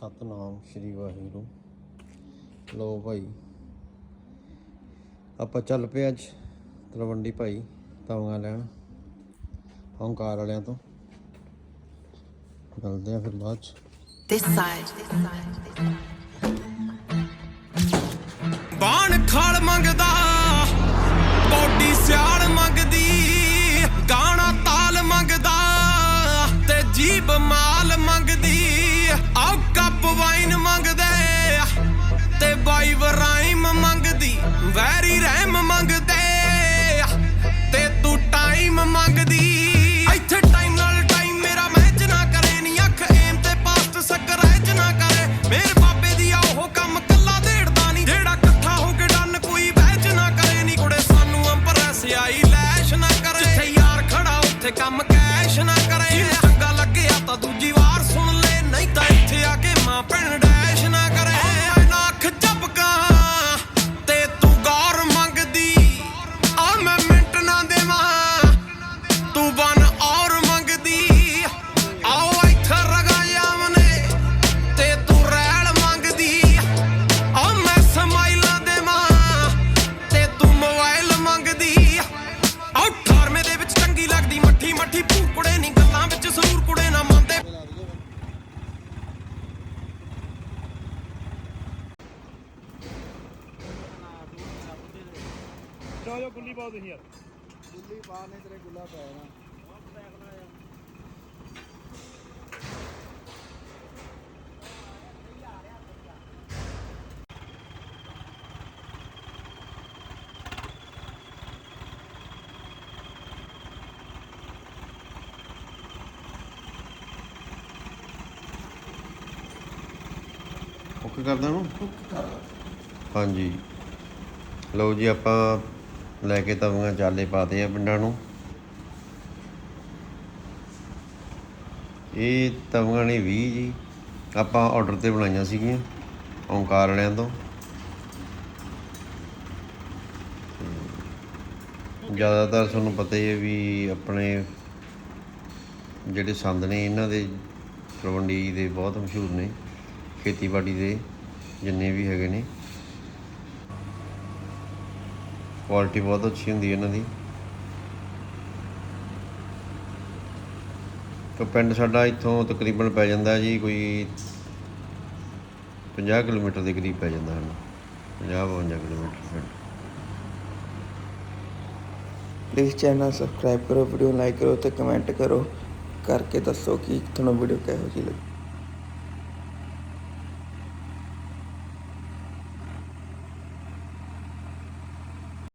ਸਤਨਾਮ ਸ਼੍ਰੀ ਵਾਹਿਗੁਰੂ। ਲੋ ਭਾਈ, ਆਪਾਂ ਚੱਲ ਪਏ ਅੱਜ ਤਲਵੰਡੀ ਭਾਈ ਤਵੀਆਂ ਲੈਣ, ਹੰਕਾਰ ਵਾਲਿਆਂ ਤੋਂ। ਮਿਲਦੇ ਆ ਫਿਰ ਬਾਅਦ ਚ। This side. ਬਾਣ ਕੰਮ ਕੈਸ਼ ਨਾ ਕਰੇ। ਜੇ ਚੰਗਾ ਲੱਗਿਆ ਤਾਂ ਦੂਜੀ ਚਲੋ ਜੋ ਗੁੱਲੀ ਪਾਓ ਤੁਸੀਂ ਯਾਰ। ਗੁੱਲੀ ਪਾ ਨਹੀਂ ਤੇਰੇ ਗੁੱਲਾ ਪੈ ਜਾਣਾ। ਓਕੇ ਕਰਦਾ ਨੂੰ ਹਾਂਜੀ। ਲਓ ਜੀ ਆਪਾਂ ਲੈ ਕੇ ਤਵੀਆਂ ਚਾਲੇ ਪਾਤੇ ਆ ਪਿੰਡਾਂ ਨੂੰ। ਇਹ ਤਵੀਆਂ ਨੇ 20 ਜੀ। ਆਪਾਂ ਆਰਡਰ ਤੇ ਬਣਾਈਆਂ ਸੀਗੀਆਂ, ਓਂਕਾਰ ਵਾਲਿਆਂ ਤੋਂ। ਜ਼ਿਆਦਾਤਰ ਤੁਹਾਨੂੰ ਪਤਾ ਹੀ ਹੈ ਵੀ ਆਪਣੇ ਜਿਹੜੇ ਸੰਦ ਨੇ, ਇਹਨਾਂ ਦੇ ਤਲਵੰਡੀ ਦੇ ਬਹੁਤ ਮਸ਼ਹੂਰ ਨੇ, ਖੇਤੀਬਾੜੀ ਦੇ ਜਿੰਨੇ ਵੀ ਹੈਗੇ ਨੇ। ਕੁਆਲਿਟੀ ਬਹੁਤ ਅੱਛੀ ਹੁੰਦੀ ਹੈ ਇਹਨਾਂ ਦੀ। ਤਾਂ ਪਿੰਡ ਸਾਡਾ ਇੱਥੋਂ ਤਕਰੀਬਨ ਪੈ ਜਾਂਦਾ ਜੀ ਕੋਈ 50 ਕਿਲੋਮੀਟਰ ਦੇ ਕਰੀਬ ਪੈ ਜਾਂਦਾ ਹਨ 50 52 ਕਿਲੋਮੀਟਰ ਪਿੰਡ। ਪਲੀਜ਼ ਚੈਨਲ ਸਬਸਕ੍ਰਾਈਬ ਕਰੋ ਵੀਡੀਓ ਲਾਈਕ ਕਰੋ ਤੇ ਕਮੈਂਟ ਕਰੋ। ਕਰਕੇ ਦੱਸੋ ਕਿ ਤੁਹਾਨੂੰ ਵੀਡੀਓ ਕਿਹੋ ਜਿਹੀ ਲੱਗੀ।